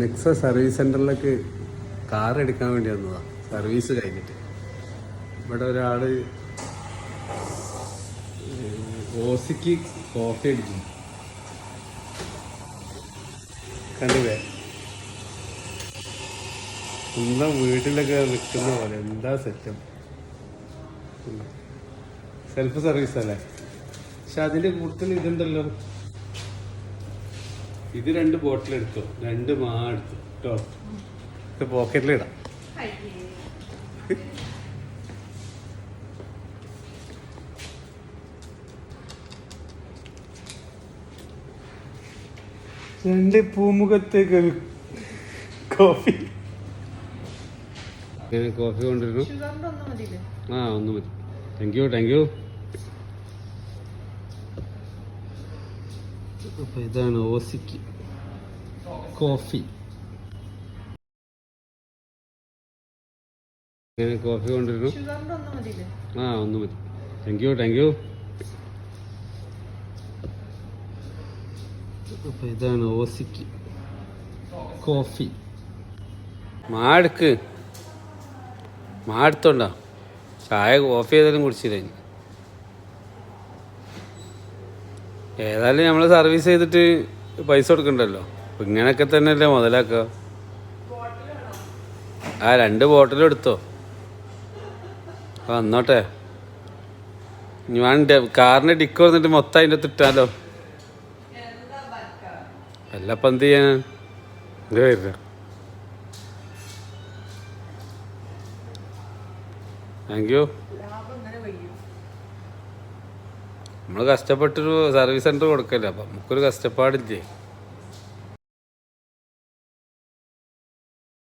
Nexa service സെന്ററിലേക്ക് car എടുക്കാൻ വേണ്ടി വന്നതാ. സർവീസ് കഴിഞ്ഞിട്ട്. ഇവിടെ ഒരാൾ ഓസിക്ക് കോഫി അടിക്കും കണ്ടില്ലേ? സ്വന്തം വീട്ടിലൊക്കെ നിൽക്കുന്ന പോലെ എന്താ സെറ്റപ്പ് സെൽഫ് സർവീസ് അല്ലേ? പക്ഷെ അതിന്റെ കൂടുതൽ ഇതുണ്ടല്ലോ. ഇത് രണ്ട് ബോട്ടിൽ എടുത്തോ? രണ്ട് മാ എടുത്തു? കേട്ടോ ഇത് പോക്കറ്റിലിടാം രണ്ട് പൂമുഖത്തേക്ക് ഒരു കോഫി കോഫി കൊണ്ടിരുന്നു ആ ഒന്ന് മതി. താങ്ക് യു താങ്ക് യു അപ്പൊ ഇതാണ് ഓസിക്ക് കോഫി ഇങ്ങനെ കോഫി കൊണ്ടിരുന്നു ആ ഒന്ന് മതി. താങ്ക് യു താങ്ക് യു അപ്പൊ ഇതാണ് ഓസിക്ക് കോഫി മാടുക്ക് മാടുത്തോണ്ടോ ചായ കോഫി ഏതായാലും കുടിച്ചില്ല? ഏതായാലും നമ്മൾ സർവീസ് ചെയ്തിട്ട് പൈസ കൊടുക്കണ്ടല്ലോ. അപ്പൊ ഇങ്ങനെയൊക്കെ തന്നെയല്ലേ മുതലാക്കുക. ആ രണ്ട് ബോട്ടിലും എടുത്തോ. വന്നോട്ടെ. ഞാൻ കാറിന്റെ ഡിക്ക് വന്നിട്ട് മൊത്തം അതിന്റെ തിട്ടാലോ എല്ലപ്പം എന്ത് ചെയ്യാൻ ഇത് വരില്ല താങ്ക് യു നമ്മൾ കഷ്ടപ്പെട്ടൊരു സർവീസ് സെന്റർ കൊടുക്കല്ലേ? അപ്പം നമുക്കൊരു കഷ്ടപ്പാടില്ലേ?